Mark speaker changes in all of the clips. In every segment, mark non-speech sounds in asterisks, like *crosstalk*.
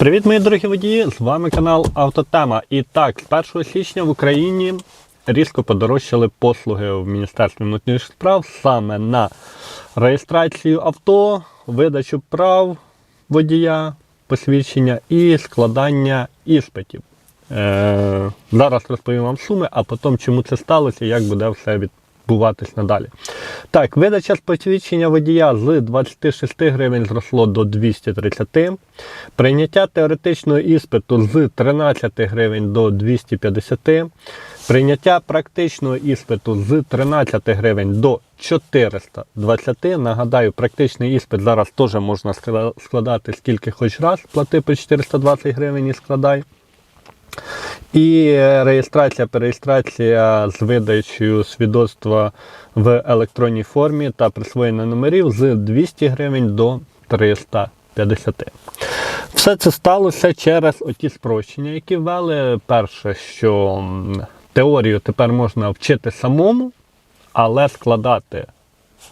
Speaker 1: Привіт, мої дорогі водії! З вами канал Автотема. І так, з 1 січня в Україні різко подорожчали послуги в Міністерстві внутрішніх справ саме на реєстрацію авто, видачу прав водія, посвідчення і складання іспитів. Е, зараз розповім вам суми, а потім чому це сталося і як буде все відбуватись надалі. Так, видача з посвідчення водія з 26 гривень зросло до 230. Прийняття теоретичного іспиту з 13 гривень до 250. Прийняття практичного іспиту з 13 гривень до 420. Нагадаю, практичний іспит зараз теж можна складати скільки хоч раз. Плати по 420 гривень і складай. І реєстрація, перереєстрація з видачею свідоцтва в електронній формі та присвоєння номерів з 200 гривень до 350. Все це сталося через оті спрощення, які ввели. Перше, що теорію тепер можна вчити самому, але складати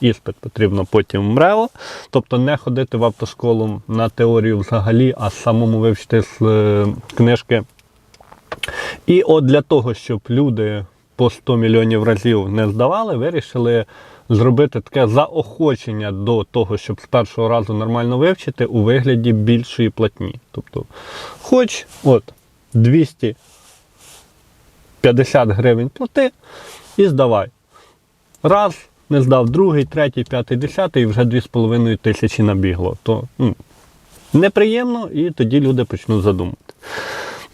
Speaker 1: іспит потрібно потім в МРЕО, тобто не ходити в автошколу на теорію взагалі, а самому вивчити з е, книжки. І от для того, щоб люди по 100 мільйонів разів не здавали, вирішили зробити таке заохочення до того, щоб з першого разу нормально вивчити у вигляді більшої платні. Тобто, хоч от 250 гривень плати і здавай. Раз, не здав другий, третій, п'ятий, десятий, і вже 2,5 тисячі набігло. То м, неприємно, і тоді люди почнуть задумувати.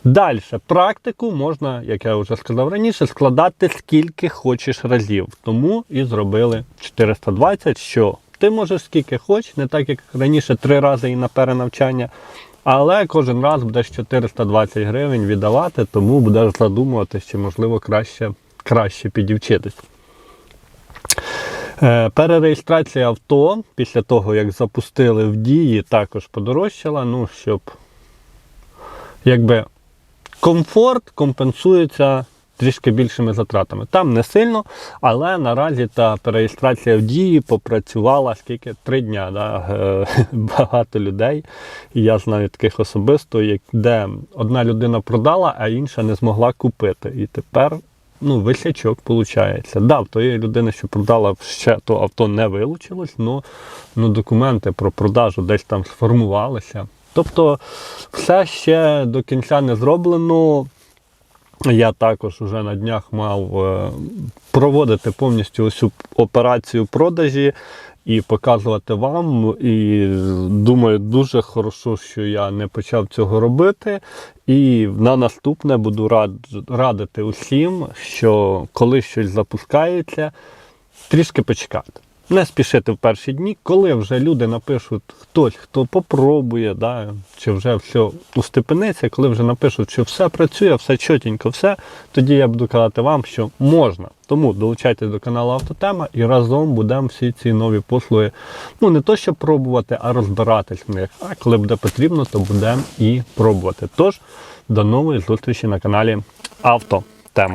Speaker 1: Далі, практику можна, як я вже сказав раніше, складати скільки хочеш разів. Тому і зробили 420, що ти можеш скільки хочеш, не так як раніше три рази і на перенавчання. Але кожен раз будеш 420 гривень віддавати, тому будеш задумуватися, чи можливо краще, краще підівчитись. Е, Перереєстрація авто після того, як запустили в дії, також подорожчала. Ну, щоб якби комфорт компенсується трішки більшими затратами. Там не сильно, але наразі та перереєстрація в дії попрацювала скільки три дня. Да? Е, *laughs* Багато людей. Я знаю таких особисто, де одна людина продала, а інша не змогла купити. І тепер. Ну, висячок виходить. Да, в тої людини, що продала ще то авто не вилучилось, але ну, документи про продажу десь там сформувалися. Тобто все ще до кінця не зроблено. Я також вже на днях мав е, проводити повністю ось операцію продажі і показувати вам. І думаю, дуже хорошо, що я не почав цього робити. І на наступне буду рад, радити усім, що коли щось запускається, трішки почекати. Не спішити в перші дні, коли вже люди напишуть хтось, хто попробує, да, чи вже все устепениться, коли вже напишуть, що все працює, все чотенько, все, тоді я буду казати вам, що можна. Тому долучайтесь до каналу Автотема і разом будемо всі ці нові послуги, ну не то, щоб пробувати, а розбиратись в них. А коли буде потрібно, то будемо і пробувати. Тож, до нової зустрічі на каналі Автотема.